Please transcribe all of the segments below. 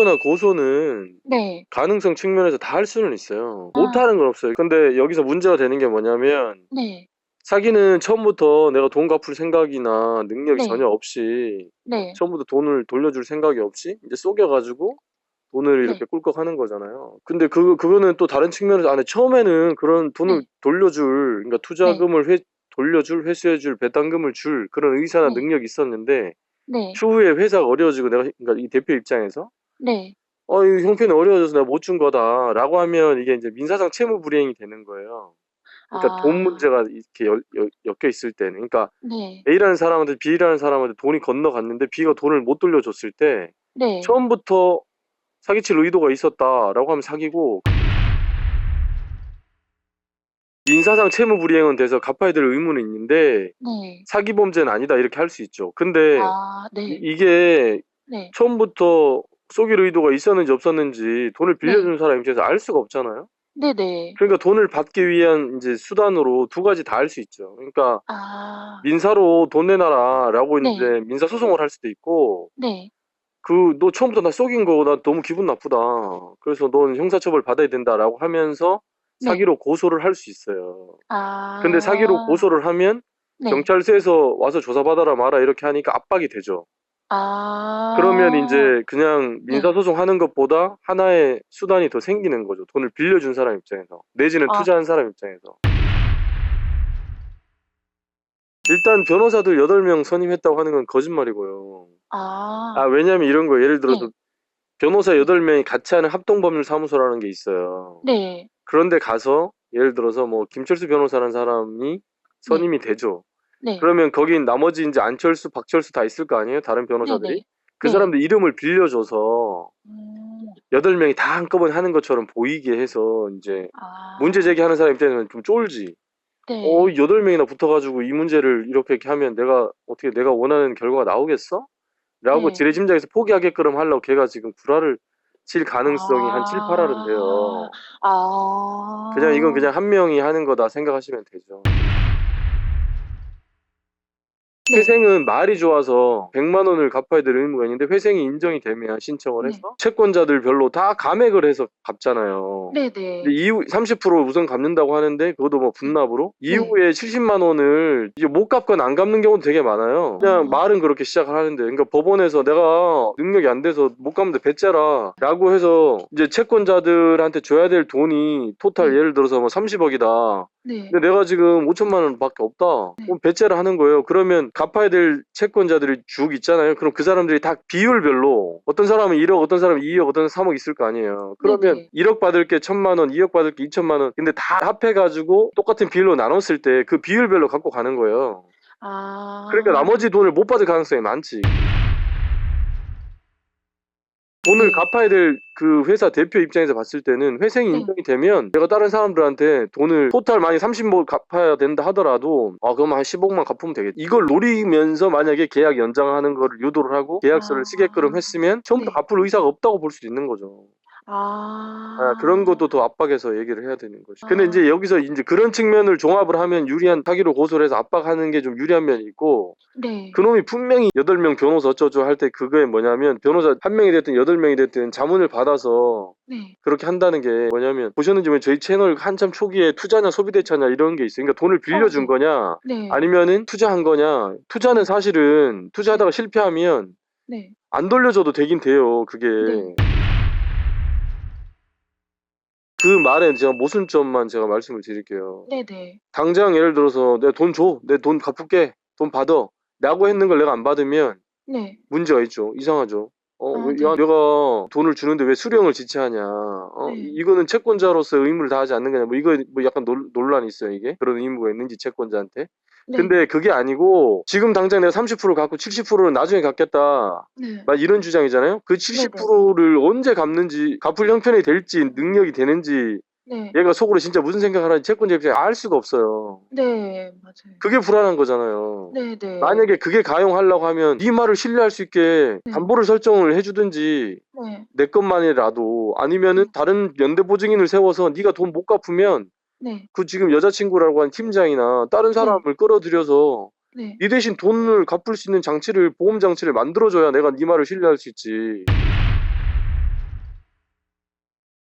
사기거나 고소는 네. 가능성 측면에서 다 할 수는 있어요. 아. 못하는 건 없어요. 근데 여기서 문제가 되는 게 뭐냐면 네. 사기는 처음부터 내가 돈 갚을 생각이나 능력이 네. 전혀 없이 네. 처음부터 돈을 돌려줄 생각이 없이 이제 속여가지고 돈을 네. 이렇게 꿀꺽 하는 거잖아요. 근데 그 그거는 또 다른 측면에서 안에 처음에는 그런 돈을 네. 돌려줄 그러니까 투자금을 회, 돌려줄 회수해줄 배당금을 줄 그런 의사나 네. 능력이 있었는데 네. 추후에 회사가 어려워지고 내가 그러니까 이 대표 입장에서 네. 어, 이 형편이 어려워져서 내가 못 준 거다 라고 하면 이게 이제 민사상 채무 불이행이 되는 거예요. 그러니까 아. 돈 문제가 이렇게 여- 여- 엮여 있을 때는 그러니까 네. A라는 사람한테 B라는 사람한테 돈이 건너갔는데 B가 돈을 못 돌려줬을 때 네. 처음부터 사기칠 의도가 있었다라고 하면 사기고 민사상 채무 불이행은 돼서 갚아야 될 의무는 있는데 네. 사기 범죄는 아니다 이렇게 할 수 있죠. 근데 아, 이- 네. 이게 네. 처음부터 속일 의도가 있었는지 없었는지 돈을 빌려준 사람 입장에서 알 수가 없잖아요. 네네. 그러니까 돈을 받기 위한 이제 수단으로 두 가지 다 할 수 있죠. 그러니까 아. 민사로 돈 내놔라라고 네. 이제 민사 소송을 할 수도 있고 네. 그 너 처음부터 나 속인 거 나 너무 기분 나쁘다. 그래서 넌 형사처벌 받아야 된다라고 하면서 네. 사기로 고소를 할 수 있어요. 아. 근데 사기로 고소를 하면 네. 경찰서에서 와서 조사받아라 마라 이렇게 하니까 압박이 되죠. 아. 그러면 이제 그냥 네. 민사소송 하는 것보다 하나의 수단이 더 생기는 거죠. 돈을 빌려준 사람 입장에서. 내지는 아. 투자한 사람 입장에서. 일단 변호사들 8명 선임했다고 하는 건 거짓말이고요. 아. 아, 왜냐면 이런 거예요. 예를 들어서 네. 변호사 8명이 같이 하는 합동법률 사무소라는 게 있어요. 네. 그런데 가서 예를 들어서 뭐 김철수 변호사라는 사람이 선임이 되죠. 네. 그러면 거긴 나머지 이제 안철수, 박철수 다 있을 거 아니에요? 다른 변호사들이. 그 네. 사람들 이름을 빌려줘서 음. 여덟 명이 다 한꺼번에 하는 것처럼 보이게 해서 이제 아. 문제 제기하는 사람 입장에서는 좀 쫄지. 네. 어, 여덟 명이나 붙어가지고 이 문제를 이렇게 이렇게 하면 내가 어떻게 내가 원하는 결과가 나오겠어? 라고 네. 지레짐작해서 포기하게끔 하려고 걔가 지금 불화를 칠 가능성이 한 7, 8할은 돼요. 아. 그냥 이건 그냥 한 명이 하는 거다 생각하시면 되죠. 네. 회생은 말이 좋아서 100만 원을 갚아야 될 의무가 있는데 회생이 인정이 되면 신청을 네. 해서 채권자들 별로 다 감액을 해서 갚잖아요. 네네. 근데 이후 30% 우선 갚는다고 하는데 그것도 뭐 분납으로 네. 이후에 70만 원을 이제 못 갚거나 안 갚는 경우도 되게 많아요. 그냥 아. 말은 그렇게 시작을 하는데 그러니까 법원에서 내가 능력이 안 돼서 못 갚는데 배째라라고 해서 이제 채권자들한테 줘야 될 돈이 토탈 네. 예를 들어서 뭐 30억이다. 네. 근데 내가 지금 5천만 원밖에 없다. 네. 그럼 배째라 하는 거예요. 그러면 갚아야 될 채권자들이 쭉 있잖아요. 그럼 그 사람들이 다 비율별로 어떤 사람은 1억, 어떤 사람은 2억, 어떤 사람은 3억 있을 거 아니에요. 그러면 네네. 1억 받을 게 1천만 원, 2억 받을 게 2천만 원. 근데 다 합해 가지고 똑같은 비율로 나눴을 때 그 비율별로 갖고 가는 거예요. 아. 그러니까 나머지 돈을 못 받을 가능성이 많지. 돈을 네. 갚아야 될 그 회사 대표 입장에서 봤을 때는 회생이 네. 인정이 되면 내가 다른 사람들한테 돈을 토탈 만약 30억 갚아야 된다 하더라도 아 그럼 한 15억만 갚으면 되겠다. 이걸 노리면서 만약에 계약 연장하는 거를 유도를 하고 계약서를 아. 쓰게끔 했으면 처음부터 네. 갚을 의사가 없다고 볼 수도 있는 거죠. 아. 아, 그런 것도 더 압박해서 얘기를 해야 되는 거죠. 근데 아. 이제 여기서 이제 그런 측면을 종합을 하면 유리한 사기로 고소를 해서 압박하는 게 좀 유리한 면이 있고 네. 그놈이 분명히 8명 변호사 어쩌죠 할 때 그거에 뭐냐면 변호사 한 명이 됐든 여덟 명이 됐든 자문을 받아서 네. 그렇게 한다는 게 뭐냐면 보셨는지 저희 채널 한참 초기에 투자냐 소비대차냐 이런 게 있어요. 그러니까 돈을 빌려준 어, 네. 거냐 네. 아니면은 투자한 거냐 투자는 사실은 투자하다가 실패하면 네. 안 돌려줘도 되긴 돼요. 그게 네. 그 말에 제가 모순점만 제가 말씀을 드릴게요. 네네. 당장 예를 들어서 내 돈 줘, 내 돈 갚을게, 돈 받아. 라고 했는 걸 내가 안 받으면 네. 문제가 있죠. 이상하죠. 어, 아, 왜, 네. 야, 내가 돈을 주는데 왜 수령을 지체하냐. 어, 네. 이거는 채권자로서의 의무를 다하지 않는 거냐. 뭐 이거 뭐 약간 논, 논란이 있어요, 이게. 그런 의무가 있는지 채권자한테. 네. 근데 그게 아니고 지금 당장 내가 30% 갖고 70%는 나중에 갚겠다. 네. 막 이런 주장이잖아요. 그 70%를 언제 갚는지, 갚을 형편이 될지, 능력이 되는지 네. 얘가 속으로 진짜 무슨 생각을 하는지 채권자 입장에 알 수가 없어요. 네. 맞아요. 그게 불안한 거잖아요. 네 네. 만약에 그게 가용하려고 하면 네 말을 신뢰할 수 있게 네. 담보를 설정을 해주든지 네. 내 것만이라도 아니면은 다른 연대 보증인을 세워서 네가 돈 못 갚으면 네. 그 지금 여자친구라고 한 팀장이나 다른 사람을 끌어들여서 네. 네 대신 돈을 갚을 수 있는 장치를 보험 장치를 만들어줘야 내가 네 말을 신뢰할 수 있지.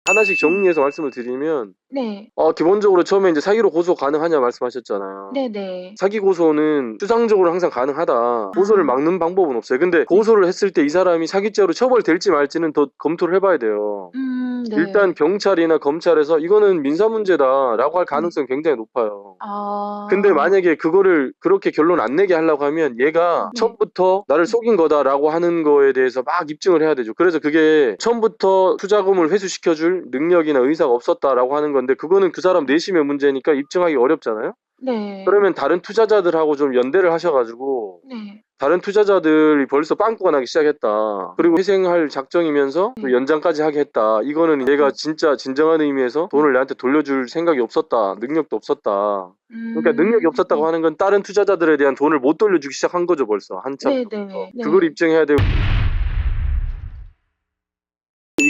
하나씩 정리해서 말씀을 드리면 네. 어, 기본적으로 처음에 이제 사기로 고소 가능하냐 말씀하셨잖아요. 네네. 사기 고소는 추상적으로 항상 가능하다. 고소를 아. 막는 방법은 없어요. 근데 고소를 했을 때 이 사람이 사기죄로 처벌될지 말지는 더 검토를 해봐야 돼요. 음, 네. 일단 경찰이나 검찰에서 이거는 민사 문제다라고 할 가능성이 굉장히 높아요. 아. 근데 만약에 그거를 그렇게 결론 안 내게 하려고 하면 얘가 네. 처음부터 나를 속인 거다라고 하는 거에 대해서 막 입증을 해야 되죠. 그래서 그게 처음부터 투자금을 회수시켜줄 능력이나 의사가 없었다라고 하는 건데 그거는 그 사람 내심의 문제니까 입증하기 어렵잖아요. 네. 그러면 다른 투자자들하고 좀 연대를 하셔가지고 네. 다른 투자자들이 벌써 빵꾸가 나기 시작했다. 그리고 회생할 작정이면서 또 네. 연장까지 하게 했다. 이거는 얘가 진짜 진정한 의미에서 돈을 내한테 돌려줄 생각이 없었다. 능력도 없었다. 그러니까 음. 능력이 없었다고 하는 건 다른 투자자들에 대한 돈을 못 돌려주기 시작한 거죠 벌써 한참. 네 네. 네. 그걸 입증해야 되고.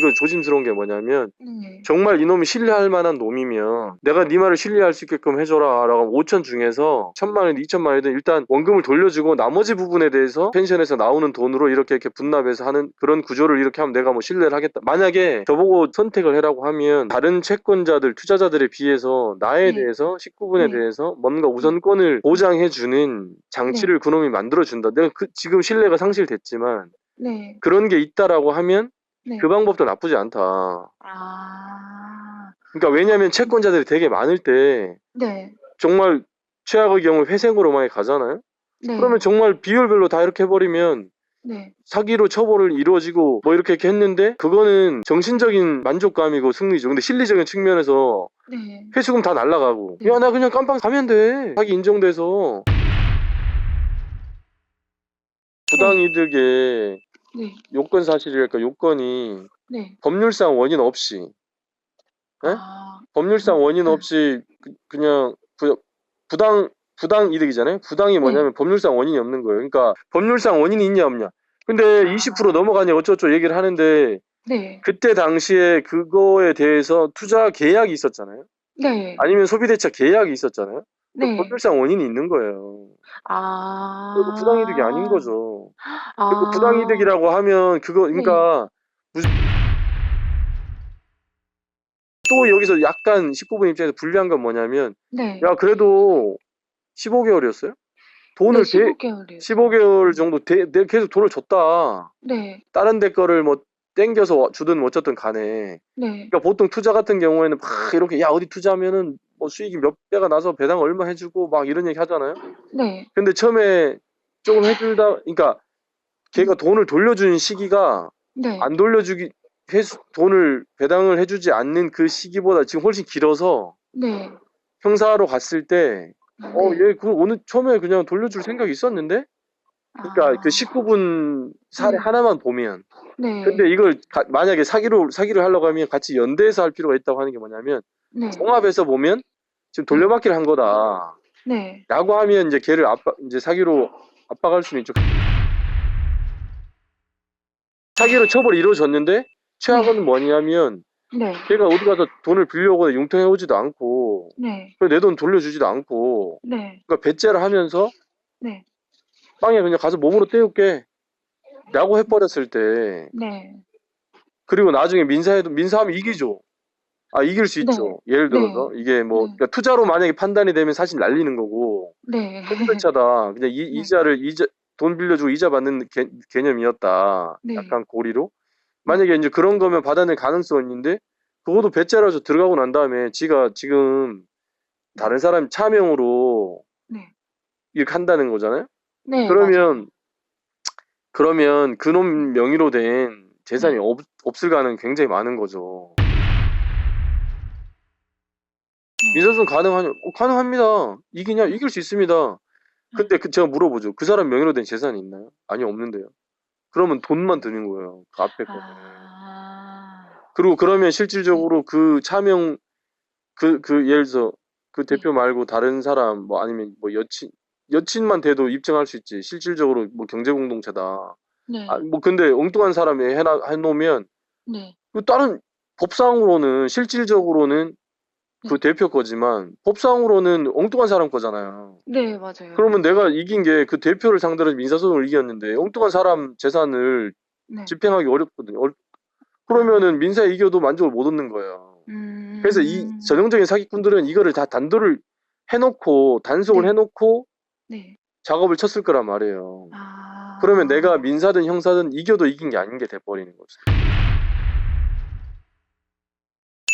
이거 조심스러운 게 뭐냐면 네. 정말 이놈이 신뢰할 만한 놈이면 내가 네 말을 신뢰할 수 있게끔 해줘라 라고 5천 중에서 천만 원이든 2천만 원이든 일단 원금을 돌려주고 나머지 부분에 대해서 펜션에서 나오는 돈으로 이렇게 이렇게 분납해서 하는 그런 구조를 이렇게 하면 내가 뭐 신뢰를 하겠다 만약에 저보고 선택을 해라고 하면 다른 채권자들 투자자들에 비해서 나에 네. 대해서 19분에 네. 대해서 뭔가 우선권을 보장해주는 장치를 그놈이 만들어준다 내가 그 지금 신뢰가 상실됐지만 네. 그런 게 있다라고 하면 네. 그 방법도 나쁘지 않다 아. 그러니까 왜냐하면 채권자들이 되게 많을 때 네. 정말 최악의 경우 회생으로 많이 가잖아요. 네. 그러면 정말 비율별로 다 이렇게 해버리면 네. 사기로 처벌을 이루어지고 뭐 이렇게 했는데 그거는 정신적인 만족감이고 승리죠. 근데 실리적인 측면에서 네. 회수금 다 날라가고 네. 야나 그냥 깜빵 가면 돼. 사기 인정돼서 부당이득의 네. 요건 사실이랄까 요건이 네. 법률상 원인 없이 네? 아. 법률상 원인 네. 없이 그, 그냥 부, 부당 부당 이득이잖아요. 부당이 뭐냐면 법률상 원인이 없는 거예요. 그러니까 법률상 원인이 있냐 없냐. 근데 아. 20% 넘어가냐 어쩌고 얘기를 하는데 네. 그때 당시에 그거에 대해서 투자 계약이 있었잖아요. 네. 아니면 소비대차 계약이 있었잖아요. 그 네. 법률상 원인이 있는 거예요. 아. 그리고 부당이득이 아닌 거죠. 아. 그리고 부당이득이라고 하면 그거 그러니까 무슨 또 여기서 약간 19분 입장에서 불리한 건 뭐냐면 네. 야 그래도 15개월이었어요? 돈을 네, 대, 15개월이요. 15개월 정도 대, 내 계속 돈을 줬다. 네. 다른 데 거를 뭐 땡겨서 주든 어쨌든 간에. 네. 그러니까 보통 투자 같은 경우에는 막 이렇게 야 어디 투자하면은 뭐 수익이 몇 배가 나서 배당 얼마 해주고 막 이런 얘기 하잖아요. 네. 근데 처음에 조금 해주다, 그러니까 걔가 돈을 돌려주는 시기가 네. 안 돌려주기 회수 돈을 배당을 해주지 않는 그 시기보다 지금 훨씬 길어서 네. 형사로 갔을 때 어, 네. 얘, 그, 오늘 처음에 그냥 돌려줄 생각이 있었는데? 그러니까 아. 그 19분 사례 네. 하나만 보면. 네. 근데 이걸 가- 만약에 사기로, 사기를 하려고 하면 같이 연대해서 할 필요가 있다고 하는 게 뭐냐면, 네. 종합해서 보면 지금 돌려받기를 한 거다. 네. 라고 하면 이제 걔를 압박, 이제 사기로 압박할 수는 있죠. 사기로 처벌이 이루어졌는데, 최악은 네. 뭐냐면, 네. 걔가 어디 가서 돈을 빌려오거나 융통해 오지도 않고, 네. 내 돈 돌려주지도 않고, 네. 그러니까 배째를 하면서 네. 빵에 그냥 가서 몸으로 때울게 라고 해버렸을 때 네. 그리고 나중에 민사해도 민사하면 이기죠 아 이길 수 있죠 예를 들어서 이게 뭐 네. 그러니까 투자로 만약에 판단이 되면 사실 날리는 거고 네. 소비자다 그냥 이, 네. 이자를 이자 돈 빌려주고 이자 받는 개, 개념이었다 네. 약간 고리로 만약에 이제 그런 거면 받아낼 가능성이 있는데 그것도 배째라서 들어가고 난 다음에 지가 지금 다른 사람 차명으로 네. 이렇게 한다는 거잖아요 네. 그러면 그러면 그놈 명의로 된 재산이 네. 없, 없을 가능성이 굉장히 많은 거죠. 네. 민사소송 가능하냐? 어, 가능합니다. 이기냐? 이길 수 있습니다. 근데 그 제가 물어보죠. 그 사람 명의로 된 재산이 있나요? 아니요, 없는데요. 그러면 돈만 드는 거예요. 그 앞에 거. 아. 그리고 그러면 실질적으로 그 차명 그그 예를 들어서 그 대표 말고 다른 사람 뭐 아니면 뭐 여친 여친만 돼도 입증할 수 있지. 실질적으로 뭐 경제 공동체다. 네. 아, 뭐 근데 엉뚱한 사람이 해놔 해놓으면 네. 그 다른 법상으로는 실질적으로는 그 대표 거지만 법상으로는 엉뚱한 사람 거잖아요. 네, 맞아요. 그러면 내가 이긴 게 그 대표를 상대로 민사소송을 이겼는데 엉뚱한 사람 재산을 네. 집행하기 어렵거든요. 어렵- 그러면은 민사에 이겨도 만족을 못 얻는 거예요. 음. 그래서 이 전형적인 사기꾼들은 이거를 다 단도를 해놓고 단속을 네. 해놓고 네. 작업을 쳤을 거란 말이에요. 아. 그러면 내가 민사든 형사든 이겨도 이긴 게 아닌 게 돼버리는 거죠.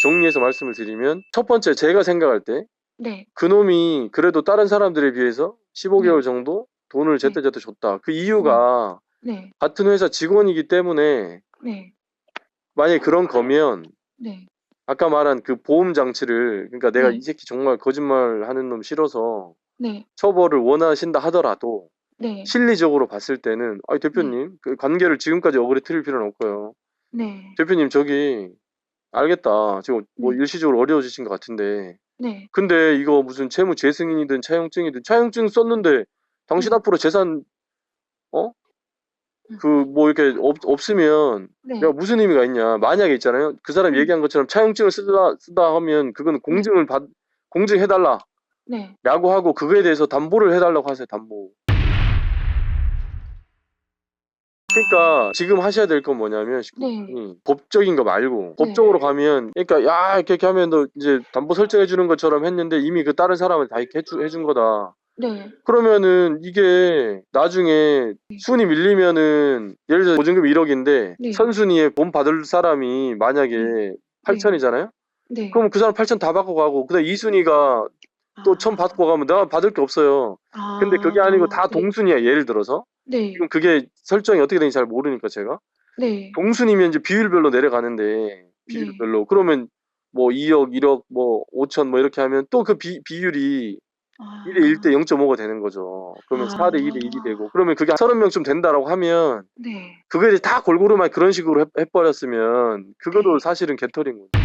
정리해서 말씀을 드리면 첫 번째 제가 생각할 때 네. 그놈이 그래도 다른 사람들에 비해서 15개월 네. 정도 돈을 제때제때 줬다. 그 이유가 네. 같은 회사 직원이기 때문에 네. 만약에 그런 거면 네. 아까 말한 그 보험 장치를 그러니까 내가 네. 이 새끼 정말 거짓말 하는 놈 싫어서 네. 처벌을 원하신다 하더라도 네. 실리적으로 봤을 때는 아니 대표님 그 관계를 지금까지 억울해 틀릴 필요는 없고요. 네. 대표님 저기 알겠다. 지금 뭐 네. 일시적으로 어려워지신 것 같은데 네. 근데 이거 무슨 채무 재승인이든 차용증이든 차용증 썼는데 당신 네. 앞으로 재산 어? 음. 그뭐 이렇게 없, 없으면 네. 야 무슨 의미가 있냐 만약에 있잖아요 그 사람 음. 얘기한 것처럼 차용증을 쓰다 쓰다 하면 그건 공증을 받 공증해달라 네. 라고 하고 그거에 대해서 담보를 해달라고 하세요 담보 그러니까 지금 하셔야 될 건 뭐냐면 네. 이 법적인 거 말고 네. 법적으로 가면 그러니까 야 이렇게, 이렇게 하면 너 이제 담보 설정해 주는 것처럼 했는데 이미 그 다른 사람을 다 이렇게 해주, 해준 거다 네. 그러면은 이게 나중에 네. 순위 밀리면은 예를 들어 보증금 1억인데 네. 선순위에 돈 받을 사람이 만약에 8천이잖아요 네. 그럼 그 사람 8천 다 받고 가고 그다음 2순위가 또1000 받고 가면 내가 받을 게 없어요 아. 근데 그게 아니고 다 네. 동순위야 예를 들어서 네. 지금 그게 설정이 어떻게 되는지 잘 모르니까 제가 네. 동순이면 이제 비율별로 내려가는데 비율별로 그러면 뭐 2억, 1억, 뭐 5천 뭐 이렇게 하면 또 그 비율이 아. 1대 1대 0.5가 되는 거죠. 그러면 아. 4대 2대 1이 되고 그러면 그게 30명쯤 된다라고 하면 네. 그거 이제 다 골고루만 그런 식으로 해, 해버렸으면 그것도 네. 사실은 개털인 거죠.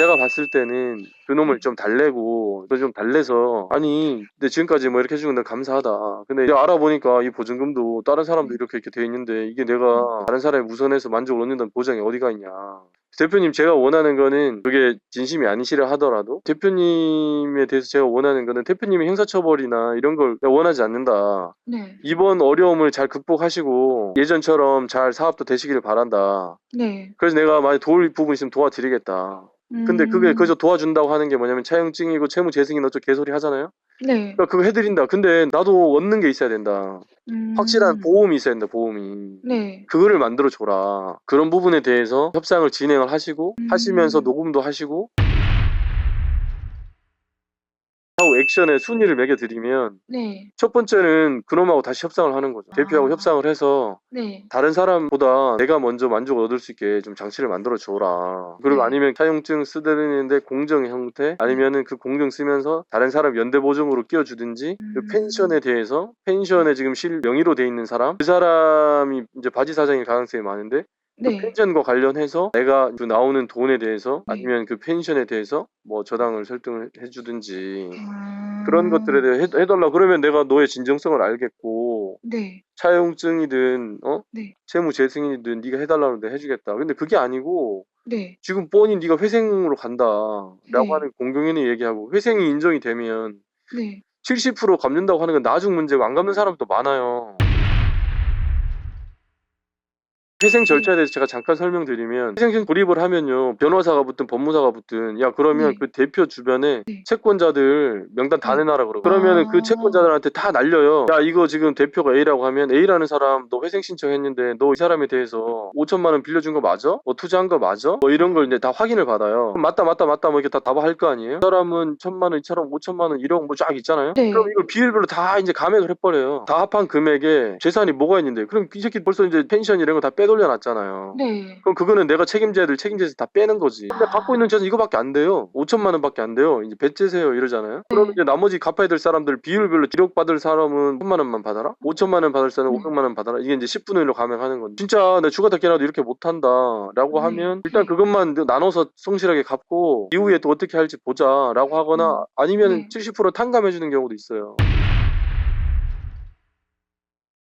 제가 봤을 때는 그놈을 네. 좀 달래고 그좀 달래서 아니 근데 지금까지 뭐 이렇게 해주는 건 감사하다 근데 이제 알아보니까 이 보증금도 다른 사람도 네. 이렇게 이렇게 돼 있는데 이게 내가 다른 사람이 우선해서 만족을 얻는다는 보장이 어디가 있냐 대표님 제가 원하는 거는 그게 진심이 아니시라 하더라도 대표님에 대해서 제가 원하는 거는 대표님의 형사처벌이나 이런 걸 원하지 않는다 네. 이번 어려움을 잘 극복하시고 예전처럼 잘 사업도 되시기를 바란다 네. 그래서 내가 만약 도울 부분 있으면 도와드리겠다 근데 그게 음. 그저 도와준다고 하는 게 뭐냐면 차용증이고 채무 재승인 어쩌고 개소리 하잖아요. 네. 그러니까 그거 해드린다. 근데 나도 얻는 게 있어야 된다. 음. 확실한 보험이 있어야 된다. 보험이. 네. 그거를 만들어 줘라. 그런 부분에 대해서 협상을 진행을 하시고 음. 하시면서 녹음도 하시고 액션에 순위를 매겨드리면 네. 첫 번째는 그놈하고 다시 협상을 하는 거죠. 대표하고 아. 협상을 해서 네. 다른 사람보다 내가 먼저 만족을 얻을 수 있게 좀 장치를 만들어 줘라. 그리고 네. 아니면 차용증 쓰드리는데 공정 형태 아니면은 그 공정 쓰면서 다른 사람 연대 보증으로 끼워주든지 그 음. 펜션에 대해서 펜션에 지금 실 명의로 돼 있는 사람 그 사람이 이제 바지 사장일 가능성이 많은데 그 네. 펜션과 관련해서 내가 그 나오는 돈에 대해서 네. 아니면 그 펜션에 대해서 뭐 저당을 설정을 해주든지 음. 그런 것들에 대해 해, 해달라 그러면 내가 너의 진정성을 알겠고 네. 차용증이든 어 네. 채무 재승인이든 네가 해달라는데 해주겠다. 근데 그게 아니고 네. 지금 뻔히 네가 회생으로 간다라고 네. 하는 공경연이 얘기하고 회생이 인정이 되면 네. 70% 갚는다고 하는 건 나중 문제고 안 갚는 사람도 많아요. 회생 절차에 대해서 제가 잠깐 설명드리면 회생 돌입을 하면요 변호사가 붙든 법무사가 붙든 야 그러면 네. 그 대표 주변에 네. 채권자들 명단 다 네. 내놔라 그러고 그러면은 아. 그 채권자들한테 다 날려요 야 이거 지금 대표가 A라고 하면 A라는 사람 너 회생 신청했는데 너 이 사람에 대해서 5천만 원 빌려준 거 맞아? 뭐 투자한 거 맞아? 뭐 이런 걸 이제 다 확인을 받아요 맞다 맞다 맞다 뭐 이렇게 다 답할 거 아니에요 그 사람은 천만 원 이처럼 5천만 원 1억 뭐 쫙 있잖아요 네. 그럼 이걸 비율별로 다 이제 감액을 해버려요 다 합한 금액에 재산이 뭐가 있는데 그럼 이 새끼 벌써 이제 펜션 이런 거 다 빼 돌려 놨잖아요 네. 그럼 그거는 내가 책임져야 될 책임져서 다 빼는 거지. 근데 아. 갖고 있는 재산 이거밖에 안 돼요. 5천만 원밖에 안 돼요. 이제 배째세요 이러잖아요. 그럼 네. 이제 나머지 갚아야 될 사람들 비율별로 1억 받을 사람은 1천만 원만 받아라. 5천만 원 받을 사람은 네. 500만 원 받아라. 이게 이제 10분의 1로 감액하는 건데. 진짜 내 주가 닫게라도 이렇게 못한다라고 네. 하면 일단 네. 그것만 나눠서 성실하게 갚고 이후에 또 어떻게 할지 보자라고 하거나 음. 아니면 네. 70% 탕감해 주는 경우도 있어요.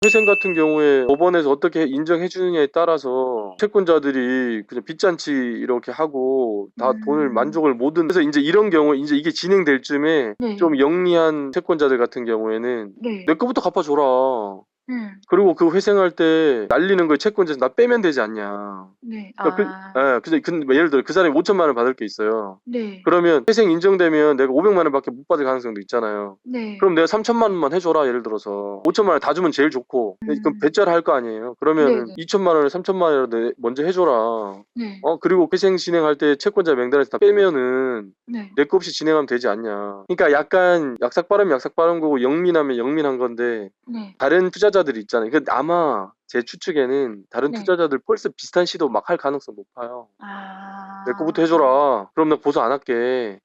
회생 같은 경우에 법원에서 어떻게 인정해 주느냐에 따라서 채권자들이 그냥 빚잔치 이렇게 하고 다 음. 돈을 만족을 못은 그래서 이제 이런 경우 이제 이게 진행될 쯤에 네. 좀 영리한 채권자들 같은 경우에는 네. 내 거부터 갚아줘라 음. 그리고 그 회생할 때 날리는 거 채권자에서 나 빼면 되지 않냐. 네. 그러니까 아. 그, 예, 근데, 근데 예를 들어 그 사람이 5천만 원 받을 게 있어요. 네. 그러면 회생 인정되면 내가 500만 원밖에 못 받을 가능성도 있잖아요. 네. 그럼 내가 3천만 원만 해줘라 예를 들어서 5천만 원 다 주면 제일 좋고 음. 그럼 배째를 할 거 아니에요. 그러면 네네. 2천만 원을 3천만 원이라도 먼저 해줘라. 네. 어 그리고 회생 진행할 때 채권자 명단에서 다 빼면은 네. 내 거 없이 진행하면 되지 않냐. 그러니까 약간 약삭 빠르면 약삭 빠른 거고 영민하면 영민한 건데 네. 다른 투자 자들이 있잖아요. 그 아마 제 추측에는 다른 네. 투자자들 펄스 비슷한 시도 막 할 가능성 높아요. 아. 내 거부터 해줘라. 그럼 나 고소 안 할게.